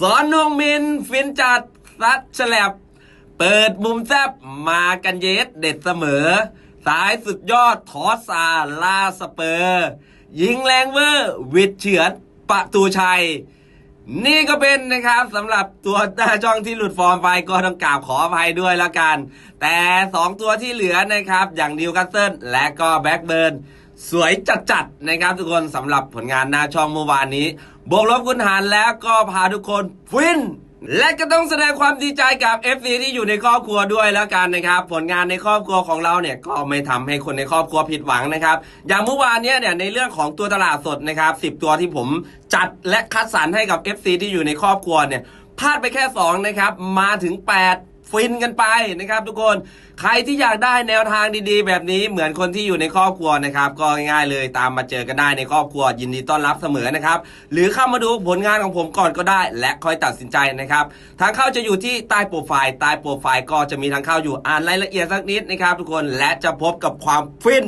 สอนนงมินฟินจัดซัดฉลบ เปิดมุมแซบมากันเยสเด็ดเสมอ สายสุดยอดทอสซาลาสเปอร์ ยิงแรงเวอร์ วิดเฉือนประตูชัย นี่ก็เป็นนะครับสำหรับตัวหน้าช่องที่หลุดฟอร์มไปก็ต้องกราบขออภัยด้วยแล้วกัน แต่ 2 ตัวที่เหลือนะครับ อย่างนิวคาสเซิลและก็แบ็กเบิร์น สวยจัดๆนะครับทุกคนสำหรับผลงานหน้าช่องเมื่อวานนี้ บวกลบคุณหารแล้วก็พาทุกคนฟินและก็ต้องแสดงความดีใจกับ FC ที่อยู่ในครอบครัวด้วยแล้วกันนะครับ ผลงานในครอบครัวของเราเนี่ยก็ไม่ทำให้คนในครอบครัวผิดหวังนะครับ อย่างเมื่อวานเนี้ยเนี่ยในเรื่องของตัวตลาดสดนะครับ 10 ตัวที่ผมจัดและคัดสรรให้กับ FC ที่อยู่ในครอบครัวเนี่ยพลาดไปแค่ 2 นะครับ มาถึง 8 ฟินกันไปนะครับ ทุกคนใครที่อยากได้แนวทางดีๆ แบบนี้เหมือนคนที่อยู่ในครอบครัวนะครับ ก็ง่ายๆเลยตามมาเจอกันได้ในครอบครัวยินดีต้อนรับเสมอนะครับ หรือเข้ามาดูผลงานของผมก่อนก็ได้ และค่อยตัดสินใจนะครับทางเข้าจะอยู่ที่ใต้โปรไฟล์ใต้โปรไฟล์ก็จะมีทางเข้าอยู่อ่านรายละเอียดสักนิดนะครับ ทุกคนและจะพบกับความฟิน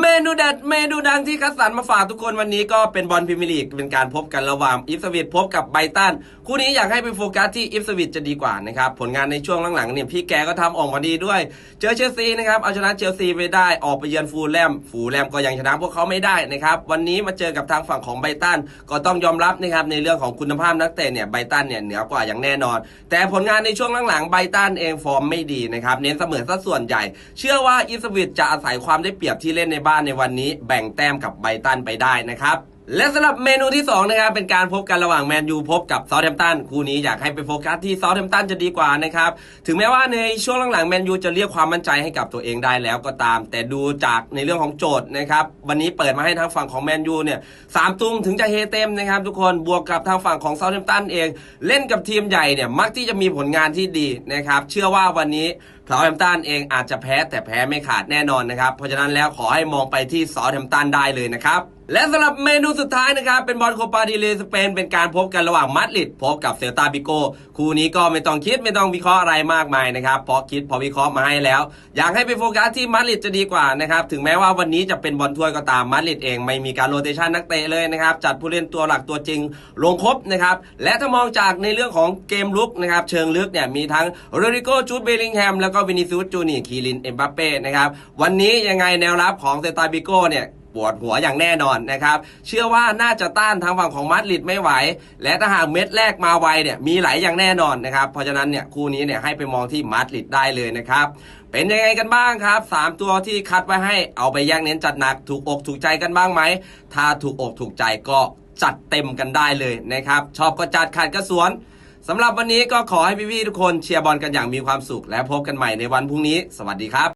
เมนูเด็ดเมนูดังที่คัดสรรมาฝากทุกคนวันนี้ก็เป็นบอลพรีเมียร์ลีกเป็นการพบกันระหว่างอิฟสวิตพบกับไบตัน คู่นี้อยากให้ไปโฟกัสที่อิฟสวิตจะดีกว่านะครับผลงานในช่วงหลังๆเนี่ยพี่แกก็ทำออกมาดีด้วย เจอเชลซีนะครับเอาชนะเชลซีไปได้ออกไปเยือนฟูลแลมฟูลแลมก็ยังชนะพวกเขาไม่ได้นะครับวันนี้มาเจอกับทางฝั่งของไบตันก็ต้องยอมรับนะครับในเรื่องของคุณภาพนักเตะเนี่ยไบตันเนี่ยเหนือกว่าอย่างแน่นอน แต่ผลงานในช่วงหลังๆไบตันเองฟอร์มไม่ดีนะครับเน้นเสมอซะส่วนใหญ่ เชื่อว่าอิฟสวิตจะอาศัยความได้เปรียบที่เล่นในบ้านในวันนี้ แบ่งแต้มกับไบตันไปได้นะครับ และสำหรับเมนูที่2นะครับเป็นการพบกันระหว่างแมนยูพบกับซาท์แฮมป์ตันคู่นี้อยากให้ไปโฟกัสที่ซาท์แฮมป์ตันจะดีกว่านะครับถึงแม้ว่าในช่วงหลังๆแมนยูจะเรียกความมั่นใจให้กับตัวเองได้แล้วก็ตาม แต่ดูจากในเรื่องของโจทย์นะครับวันนี้เปิดมาให้ทางฝั่งของแมนยูเนี่ยสามตุ้มถึงจะเฮเต็มนะครับทุกคนบวกกับทางฝั่งของซาท์แฮมป์ตันเอง เล่นกับทีมใหญ่เนี่ยมักที่จะมีผลงานที่ดีนะครับเชื่อว่าวันนี้ซาท์แฮมป์ตันเองอาจจะแพ้แต่แพ้ไม่ขาดแน่นอนนะครับเพราะฉะนั้นแล้วขอให้มองไปที่ซาท์แฮมป์ตันได้เลยนะครับ และสำหรับเมนูสุดท้ายนะครับ เป็นบอลโคปาดีเลสเปนเป็นการพบกันระหว่างมาดริดพบกับเซลตาบิโกคู่นี้ก็ไม่ต้องคิดไม่ต้องวิเคราะห์อะไรมากมายนะครับเพราะคิดพอวิเคราะห์มาให้แล้ว อยากให้ไปโฟกัสที่มาดริดจะดีกว่านะครับถึงแม้ว่าวันนี้จะเป็นบอลถ้วยก็ตามมาดริดเองไม่มีการโรเตชันนักเตะเลยนะครับจัดผู้เล่นตัวหลักตัวจริงลงครบนะครับและถ้ามองจากในเรื่องของเกมลุกนะครับเชิงลึกเนี่ยมีทั้งโรดิโกจูดเบลลิงแฮมแล้วก็วินิซูสจูเนียร์คีรินเอ็มบัปเป้นะครับวันนี้ยังไงแนวรับของเซตาบิโกเนี่ย ปวดหัวอย่างแน่นอนนะครับ เชื่อว่าน่าจะต้านทางฝั่งของมาดริดไม่ไหว และถ้าหากเม็ดแรกมาไวเนี่ยมีไหลอย่างแน่นอนนะครับ เพราะฉะนั้นเนี่ยคู่นี้เนี่ยให้ไปมองที่มาดริดได้เลยนะครับเป็นยังไงกันบ้างครับ 3 ตัวที่คัดไว้ให้เอาไปแยกเน้นจัดหนักถูกอกถูกใจกันบ้างไหม ถ้าถูกอกถูกใจก็จัดเต็มกันได้เลยนะครับ ชอบก็จัดขัดก็สวนสำหรับวันนี้ก็ขอให้พี่ๆทุกคนเชียร์บอลกันอย่างมีความสุข และพบกันใหม่ในวันพรุ่งนี้ สวัสดีครับ